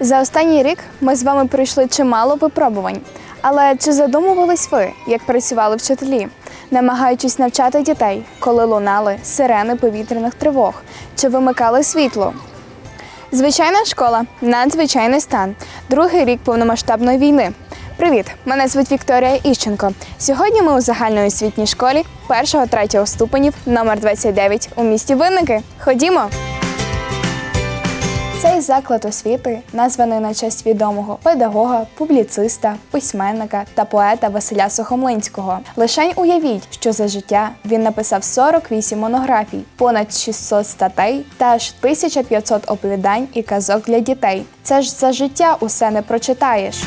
За останній рік ми з вами пройшли чимало випробувань. Але чи задумувались ви, як працювали вчителі, намагаючись навчати дітей, коли лунали сирени повітряних тривог, чи вимикали світло? Звичайна школа, надзвичайний стан, другий рік повномасштабної війни. Привіт! Мене звуть Вікторія Іщенко. Сьогодні ми у загальної освітній школі 1-3 ступенів номер 29 у місті Винники. Ходімо! Цей заклад освіти названий на честь відомого педагога, публіциста, письменника та поета Василя Сухомлинського. Лишень уявіть, що за життя він написав 48 монографій, понад 600 статей та аж 1500 оповідань і казок для дітей. Це ж за життя усе не прочитаєш.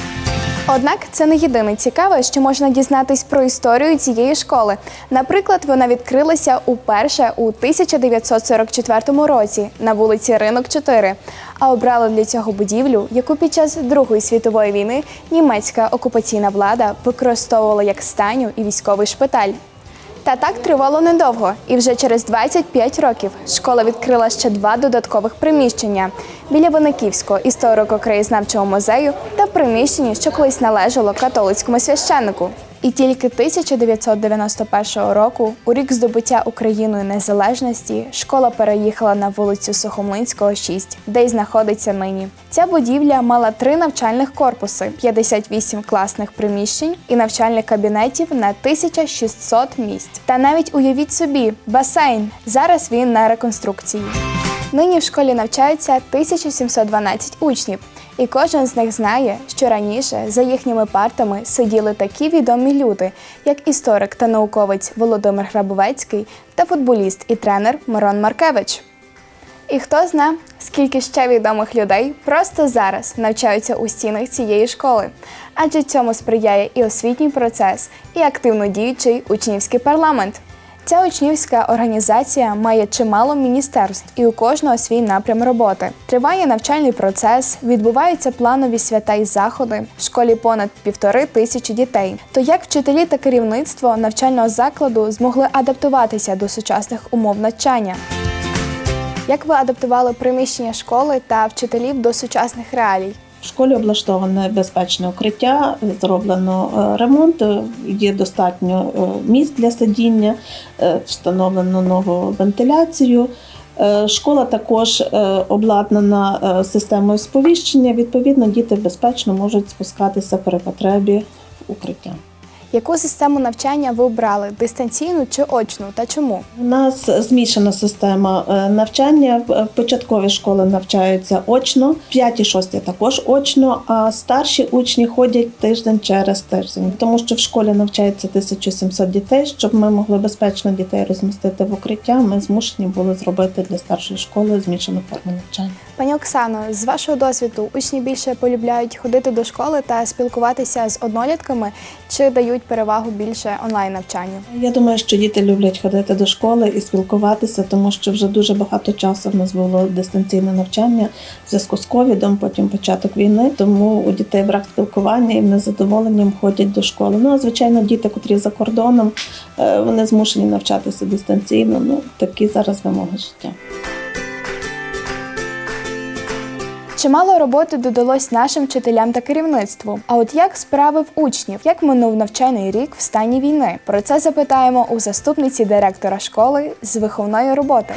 Однак це не єдине цікаве, що можна дізнатись про історію цієї школи. Наприклад, вона відкрилася уперше у 1944 році на вулиці Ринок 4, а обрали для цього будівлю, яку під час Другої світової війни німецька окупаційна влада використовувала як станю і військовий шпиталь. Та так тривало недовго, і вже через 25 років школа відкрила ще два додаткових приміщення біля Виниківського історико-краєзнавчого музею та приміщенні, що колись належало католицькому священнику. І тільки 1991 року, у рік здобуття Україною незалежності, школа переїхала на вулицю Сухомлинського, 6, де й знаходиться нині. Ця будівля мала три навчальних корпуси, 58 класних приміщень і навчальних кабінетів на 1600 місць. Та навіть уявіть собі, басейн. Зараз він на реконструкції. Нині в школі навчається 1712 учнів, і кожен з них знає, що раніше за їхніми партами сиділи такі відомі люди, як історик та науковець Володимир Грабовецький та футболіст і тренер Мирон Маркевич. І хто зна, скільки ще відомих людей просто зараз навчаються у стінах цієї школи, адже цьому сприяє і освітній процес, і активно діючий учнівський парламент. Ця учнівська організація має чимало міністерств і у кожного свій напрям роботи. Триває навчальний процес, відбуваються планові свята і заходи. В школі понад півтори тисячі дітей. То як вчителі та керівництво навчального закладу змогли адаптуватися до сучасних умов навчання? Як ви адаптували приміщення школи та вчителів до сучасних реалій? В школі облаштоване безпечне укриття, зроблено е, ремонт, е, є достатньо е, місць для сидіння, встановлено нову вентиляцію. Школа також обладнана системою сповіщення. Відповідно, діти безпечно можуть спускатися при потребі в укриття. Яку систему навчання ви обрали дистанційну чи очну та чому? У нас змішана система е, навчання. В- Початкові школи навчаються очно, 5 і 6 також очно, а старші учні ходять тиждень через тиждень, тому що в школі навчається 1700 дітей. Щоб ми могли безпечно дітей розмістити в укриття, ми змушені були зробити для старшої школи змішану форму навчання. Пані Оксано, з вашого досвіду учні більше полюбляють ходити до школи та спілкуватися з однолітками чи дають перевагу більше онлайн навчанню? Я думаю, що діти люблять ходити до школи і спілкуватися, тому що вже дуже багато часу в нас було дистанційне навчання в зв'язку з ковідом, потім початок війни. Тому у дітей брак спілкування і вони з задоволенням ходять до школи. Ну а звичайно, діти, котрі за кордоном, е, вони змушені навчатися дистанційно. Ну такі зараз вимоги життя. Чимало роботи додалось нашим вчителям та керівництву. А от як справи в учнів, як минув навчальний рік в стані війни? Про це запитаємо у заступниці директора школи з виховної роботи.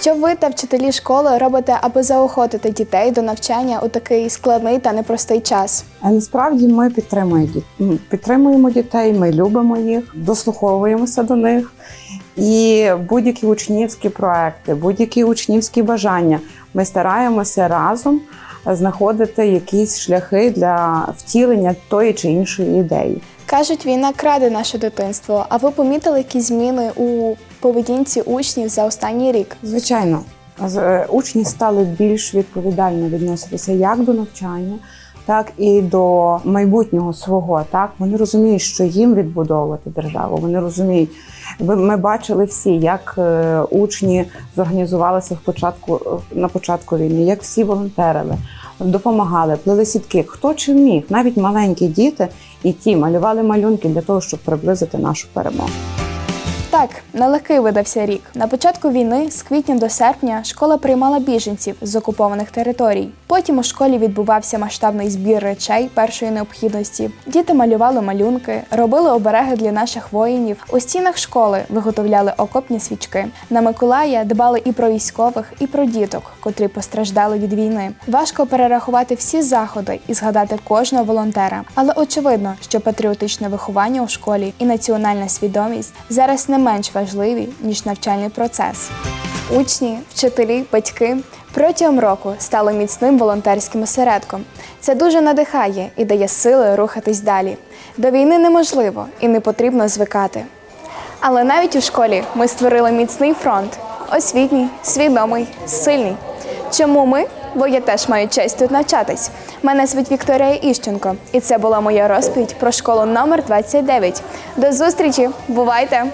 Що ви та вчителі школи робите, аби заохотити дітей до навчання у такий складний та непростий час? А насправді ми підтримуємо діт- м, підтримуємо дітей, ми любимо їх, дослуховуємося до них. І будь-які учнівські проекти, будь-які учнівські бажання, ми стараємося разом знаходити якісь шляхи для втілення тої чи іншої ідеї. Кажуть, війна краде наше дитинство. А ви помітили якісь зміни у поведінці учнів за останній рік? Звичайно, е, учні стали більш відповідально відноситися як до навчання, так і до майбутнього свого. Так вони розуміють, що їм відбудовувати державу. Вони розуміють. Ми бачили всі, як е, учні зорганізувалися в початку на початку війни, як всі волонтерили, допомагали, плели сітки. Хто чим міг, навіть маленькі діти і ті малювали малюнки для того, щоб приблизити нашу перемогу. Так, нелегкий видався рік. На початку війни, з квітня до серпня, школа приймала біженців з окупованих територій. Потім у школі відбувався масштабний збір речей першої необхідності. Діти малювали малюнки, робили обереги для наших воїнів. У стінах школи виготовляли окопні свічки. На Миколая дбали і про військових, і про діток, котрі постраждали від війни. Важко перерахувати всі заходи і згадати кожного волонтера. Але очевидно, що патріотичне виховання у школі і національна свідомість зараз не менш важливі ніж навчальний процес. Учні, вчителі, батьки протягом року стали міцним волонтерським осередком. Це дуже надихає і дає сили рухатись далі. До війни неможливо і не потрібно звикати. Але навіть у школі ми створили міцний фронт освітній, свідомий, сильний. Чому ми? Бо я теж маю честь тут навчатись. Мене звуть Вікторія Іщенко, і це була моя розповідь про школу номер 29. До зустрічі! Бувайте!